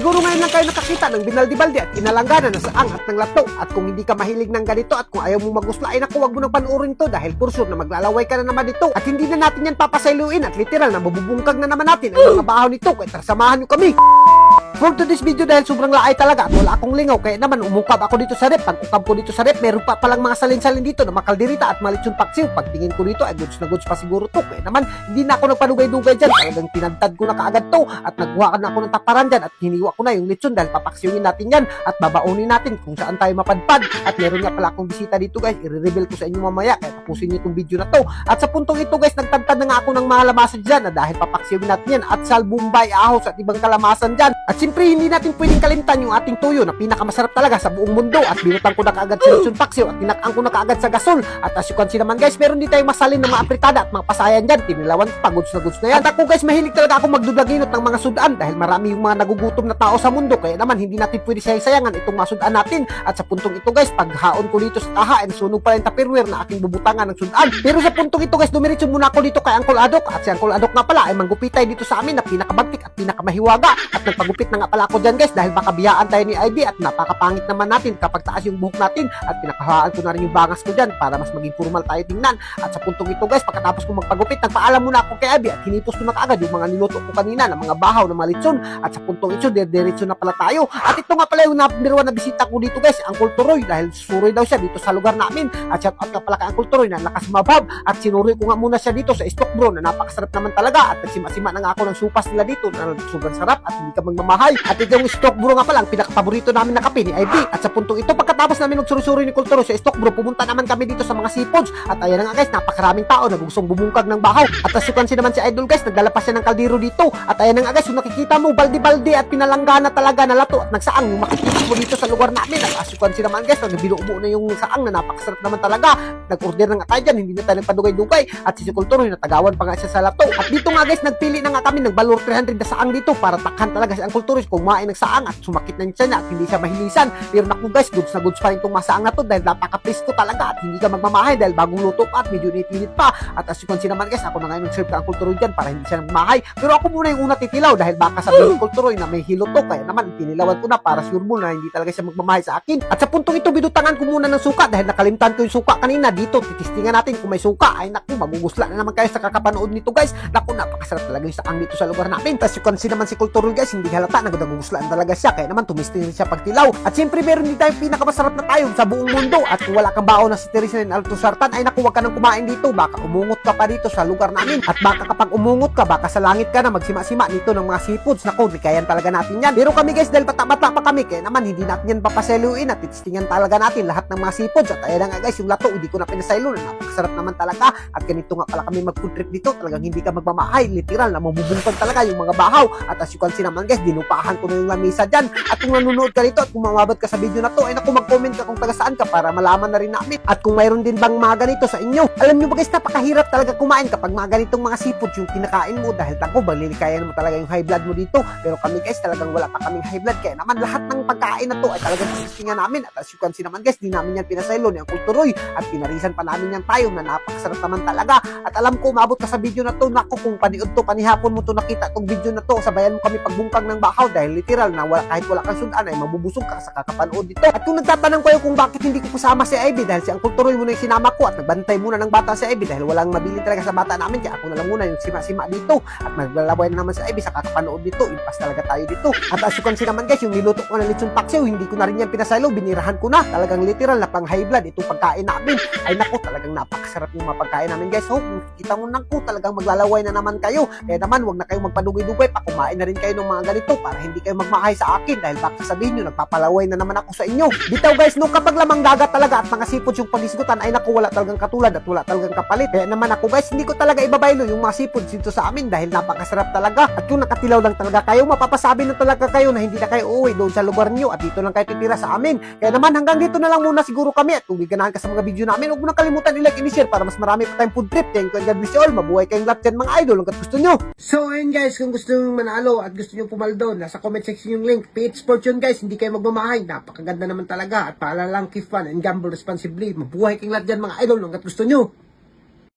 Siguro ngayon lang kayo nakakita ng binaldi-baldi at inalanggana na saang at ng lato. At kung hindi ka mahilig ng ganito at kung ayaw mong magusla, ay naku, wag mo nang panoorin to dahil sure na maglalaway ka na naman dito. At hindi na natin yan papasailuin at literal na mabubungkag na naman natin ang mga bahaw nito. Kaya tara, samahan nyo kami. For today's video dahil sobrang laay talaga at wala akong lingaw kaya naman umukab ako dito sa rep. Pag ukab ko dito sa rep, meron pa palang mga salin-salin dito na makaldirita at malitsyon paksiw. Pagtingin ko dito ay goods na goods pa siguro to. Kaya naman hindi na ako nagpanugay-dugay dyan. Talagang tinagtad ko na kaagad to at nagkuha na ako ng taparan dyan at hiniwa ko na yung litsyon dahil papaksiwin natin yan at babaunin natin kung saan tayo mapadpad. At meron nga pala akong bisita dito guys. I-reveal ko sa inyo mamaya kaya tapusin niyo itong video na to. At sa puntong ito guys, nagtagtad na nga ako ng mga lamasan dyan na dahil papaksiwin natin yan at salbumbay, ahos at ibang kalamasan dyan. At siyempre hindi natin pwedeng kalimtan yung ating tuyo na pinakamasarap talaga sa buong mundo at binutang ko na kaagad sa lechon paksiw at tinakang ko na kaagad sa gasol. At as you can see naman guys, meron din tayong masalin ng mga apritada at mga pasayan dyan. Tinilawan pa, goods na goods na yan. At ako guys, mahilig talaga ako magdudlaginot ng mga sudan dahil marami yung mga nagugutom na tao sa mundo. Kaya naman hindi natin pwede sayang-sayangan itong mga sudan natin. At sa puntong ito guys, paghaon ko dito sa taha, ay nasunog pa rin tupperware na aking bubutangan ng sudan. Pero sa puntong ito guys, dumiretso muna ako dito kay Uncle Adok. At si Uncle Adok nga pala ay manggupitay dito sa amin na pinakabagtik at pinakamahiwaga. At nagpagupit na nga pala ako dyan guys dahil baka biyaan tayo ni ID at napakapangit naman natin kapag taas yung buhok natin at pinakahaan ko na rin yung bangas ko dyan para mas maging formal tayo tingnan. At sa puntong ito guys, pagkatapos ko magpagupit, nagpaalam muna ako kay Abby at hinipos ko na kaagad yung mga niluto ko kanina ng mga bahaw na malitson. At sa puntong ito, diretso na pala tayo. At ito nga pala yung number na bisita ko dito guys, Uncle Turoy dahil suroy daw siya dito sa lugar namin. At shout out nga pala kay Uncle Turoy na lakas mabab at sinuroy ko nga muna siya dito sa stock bro na napakasarap naman talaga at nagsima-sima na nga ako ng supas nila dito na sobrang sarap at hindi ka magmamahay. At ito yung stock bro nga pala ang pinakapaborito namin na kape ni IB. At sa puntong ito, pagkatapos namin magsurusuri ni Kulturo sa stock bro, pumunta naman kami dito sa mga seafoods. At ayan na nga guys, napakaraming tao na gustong bumungkag ng bahaw. At as you can see naman si Idol guys, nagdala pa siya ng kaldero dito. At ayan na nga guys, yung nakikita mo, balde-balde at pinalanggana talaga na lato at nagsaang yung makikita mo dito sa lugar namin. At as you can see naman guys, nagbinuubo na yung saang na napakasarap naman talaga. Nag-order na nga tayo dyan, hindi na tayo nagpadugay-dugay. At si Kulturo, natagawan pa nga siya sa lato. At dito nga guys, nagpili na nga kami ng balor 300 na saang dito para takhan talaga si Uncle Turis kung kumain ng saang at sumakit na siya na at hindi siya mahilisan. Pero naku guys, goods na goods pa rin itong masaang na to dahil napaka-presko talaga at hindi ka magmamahay dahil bagong luto pa at medyo init-init pa. At as you can see naman guys, ako na ngayon nag-serve ka Uncle Turoy dyan para hindi siya magmamahay. Pero ako muna yung una titilaw dahil baka sabihin Uncle Turoy na may hilo to kaya naman tinilawan ko na para sure mo na hindi talaga siya magmamahay sa akin. At sa puntong ito, binutangan ko muna ng suka dahil nakalimtan ko yung suka kanina dito. Titistingan natin kung may suka. Ay naku, magugusla na naman kayo sa kakapanood nito guys. Naku, napakasarap talaga yung saang dito sa lugar namin. Tapos you can see naman si Kulturoy guys, hindi halata, naguguslaan talaga siya. Kaya naman tumistin siya pagtilaw. At siyempre meron din tayong pinakamasarap na tayo sa buong mundo. At kung wala kang baon na si Teresa ng Alto Sartan, ay naku, wag ka nang kumain dito. Baka umungot ka pa dito sa lugar namin. At baka kapag umungot ka, baka sa langit ka na magsima-sima dito ng mga seafoods. Naku, kayan talaga natin yan. Pero kami guys, dahil bata-bata pa kami, kaya naman hindi natin yan papaseluin at titistingan talaga natin lahat ng mga seafoods. At ayan na nga guys, yung lato, hindi ko na pinasaylo na napakasarap naman talaga. At ganito nga pala kami mag-food trip dito. Talagang hindi ka magmamahay. Literal na mabubungkag talaga yung mga bahaw. At as you can see naman guys, dinupahan ko na yung lamisa dyan. At kung nanonood ka dito at kung mamabad ka sa video na to, ay naku, mag-comment ka kung taga saan ka para malaman na rin namin. At kung mayroon din bang mga ganito sa inyo. Alam nyo ba guys, napakahirap talaga kumain kapag mga ganitong mga seafood yung kinakain mo dahil tako, balilikayan mo talaga yung high blood mo dito. Pero kami guys, talagang wala pa kaming high blood. Kaya naman lahat ng pagkain na to ay talagang sisistingan namin. At as you can see naman guys, di namin yan pinasaylo ni Uncle Turoy. At pinarisan pa namin yan tayo na napakasarap naman talaga. At alam ko, umabot ka sa video na to, naku, kung paniod to, panihapon mo to nakita tong video na to, sabayan mo kami pagbungkang ng bahaw dahil literal na wala, kahit wala kang sudan ay mabubusog ka sa kakapanood dito. At kung nagtatanong kayo kung bakit hindi ko kasama si Ivy dahil si Uncle Turoy muna yung sinama ko at nagbantay muna ng bata si Ivy dahil walang mabili talaga sa bata namin kaya ako na lang muna yung sima-sima dito at naglalaway na naman si Ivy sa kakapanood dito. Impas talaga tayo dito. At as you can see naman guys, yung niluto ko na lechon paksiw, hindi ko na rin yan pinasaylo, binirahan ko na. Talagang literal na pang high blood itong pagkain namin. Ay nako, talagang napakasarap yung mga pagkain namin guys. So, kung kita mo nang ko, talagang maglalaway na naman kayo. Kaya naman, wag na kayong magpadugay-dugay pa. Kumain na rin kayo ng mga ganito para hindi kayo magmahay sa akin dahil baka sabihin nyo, nagpapalaway na naman ako sa inyo. Bitaw guys, no, kapag lamang dagat talaga at mga sipot yung pagisgutan, ay naku, wala talagang katulad at wala talagang kapalit. Kaya naman ako guys, hindi ko talaga ibabaylo yung mga sipot dito sa amin dahil napakasarap talaga. At kung nakatilaw lang talaga kayo, mapapasabi na talaga kayo na hindi na kayo uuwi doon sa lugar niyo at dito lang kayo titira sa amin. Kaya naman hanggang dito na lang muna siguro kami at kung ka sa mga video namin, huwag mo na kalimutan i-like and i-share para mas marami pa tayong food trip. Thank you and God bless you all. Mabuhay kayong lahat dyan mga idol hanggat gusto nyo. So ayun guys, kung gusto nyo manalo at gusto nyo pumaldo, nasa comment section yung link. PH Fortune guys, hindi kayo magmamahay. Napakaganda naman talaga at paalala lang keep fun and gamble responsibly. Mabuhay kayong lahat dyan mga idol hanggat gusto nyo.